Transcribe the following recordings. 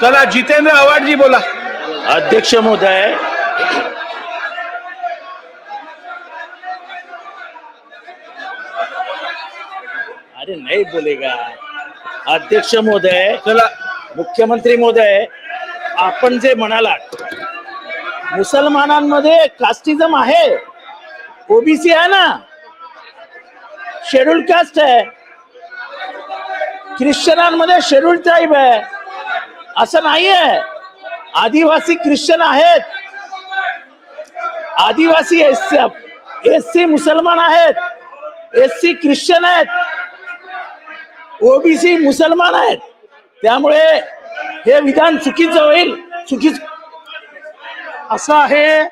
चला जितेंद्र आव्हाडजी बोला. अध्यक्ष महोदय अरे नहीं बोलेगा. अध्यक्ष महोदय चला. मुख्यमंत्री महोदय आपण जे म्हणालात मुसलमानांमध्ये कास्टिझम आहे. ओबीसी आहे ना? शेड्यूल कास्ट आहे. ख्रिश्चनांमध्ये शेड्यूल ट्राईब आहे. असं नाही आहे आदिवासी ख्रिश्चन आहेत. आदिवासी एस एस सी मुसलमान आहेत. एस सी ख्रिश्चन आहेत. ओबीसी मुसलमान आहेत. त्यामुळे हे विधान चुकीचं होईल. चुकीच असं आहे.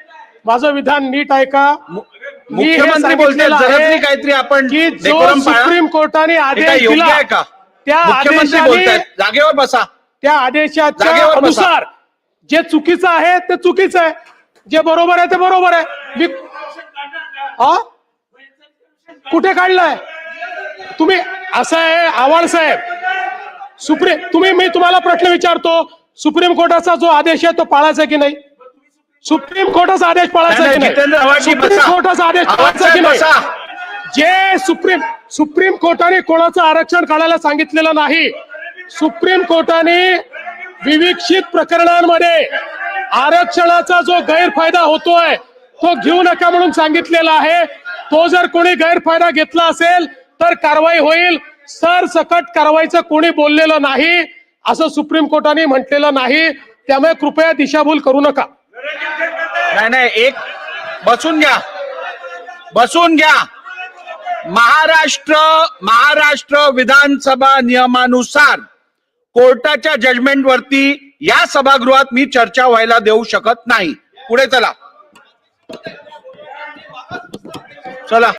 माझं विधान नीट ऐका मी हे मुख्यमंत्री बोलते आहे काहीतरी आपण की. सुप्रीम कोर्टाने आदेश दिला आहे का? त्या मुख्यमंत्री बोलतायत. जागेवर बसा. त्या आदेशाच्या. अनुसार जे चुकीचं आहे ते चुकीचं आहे. जे बरोबर आहे ते बरोबर आहे. मी हा कुठे काढलाय? तुम्ही असं आहे आव्हाड साहेब. सुप्रीम तुम्ही मी तुम्हाला प्रश्न विचारतो. सुप्रीम कोर्टाचा जो आदेश आहे तो पाळायचा की नाही? सुप्रीम कोर्टाचा आदेश पाळायचा की नाही, सुप्रीम. कोर्टाचा आदेश पाळायचा की नाही. जे सुप्रीम सुप्रीम कोर्टाने कोणाचं आरक्षण काढायला सांगितलेलं नाही सुप्रीम कोर्टाने विविक्षित प्रकरणांमध्ये आरक्षणाचा जो गैरफायदा होतोय तो घेऊ नका म्हणून सांगितलेला आहे. तो जर कोणी गैरफायदा घेतला असेल तर कारवाई होईल. सर सकट कारवाईचं कोणी बोललेलं नाही असं सुप्रीम कोर्टाने म्हटलेलं नाही. त्यामुळे कृपया दिशाभूल करू नका. नाही नाही एक बसून घ्या. बसून घ्या. महाराष्ट्र महाराष्ट्र विधानसभा नियमानुसार कोर्टाच्या जजमेंट वरती या सभागृहात मी चर्चा व्हायला देऊ शकत नाही. पुढे चला. चला.